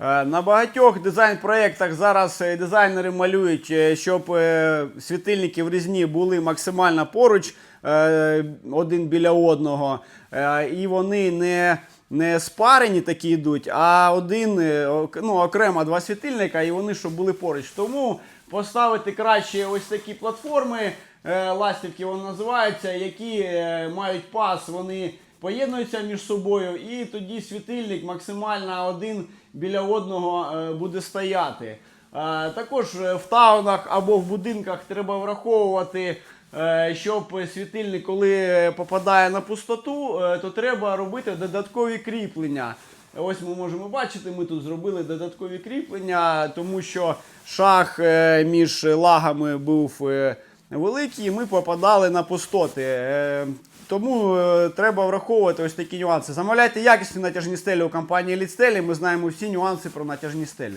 Е, На багатьох дизайн-проєктах зараз е, дизайнери малюють, е, щоб світильники в різні були максимально поруч один біля одного. І вони не, не спарені такі йдуть, а один ну, окремо два світильника, і вони щоб були поруч. Тому поставити краще ось такі платформи, ластівки вони називаються, які мають пас, вони поєднуються між собою, і тоді світильник максимально один біля одного е, буде стояти. Е, Також е, в таунах або в будинках треба враховувати, щоб світильник, коли попадає на пустоту, то треба робити додаткові кріплення. Ось ми можемо бачити, ми тут зробили додаткові кріплення, тому що шах між лагами був великий, і ми попадали на пустоти. Е, Тому е, треба враховувати ось такі нюанси. Замовляйте якісні натяжні стелі у компанії Лідстелі. Ми знаємо всі нюанси про натяжні стелі.